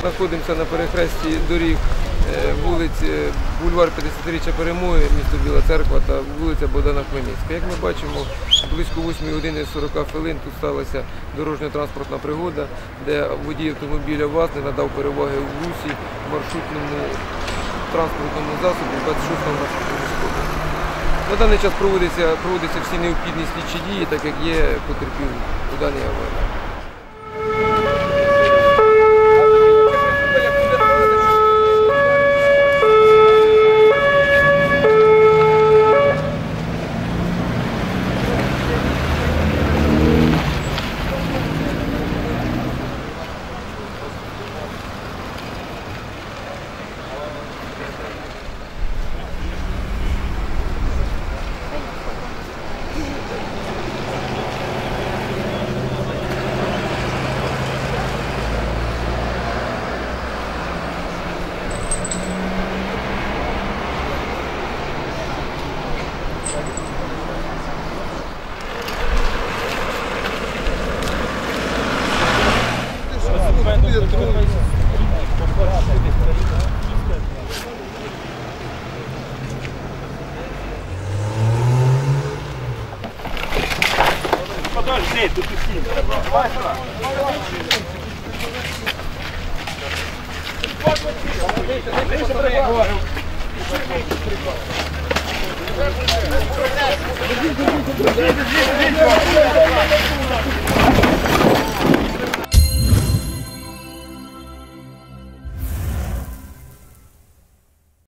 Знаходимося на перехресті доріг е, вулиць е, бульвар 50-річчя перемоги, місто Біла Церква та вулиця Богдана Хмельницька. Як ми бачимо, близько 8 години 40 хвилин тут сталася дорожньо-транспортна пригода, де водій автомобіля ВАЗ не надав переваги в русі маршрутному транспортному засобі 26-го маршрутному складу. На даний час проводяться, проводяться всі необхідні слідчі дії, так як є потерпілий у даній аварії. Подожди, тут усім. Давай сюди. Держи, держи, держи, держи.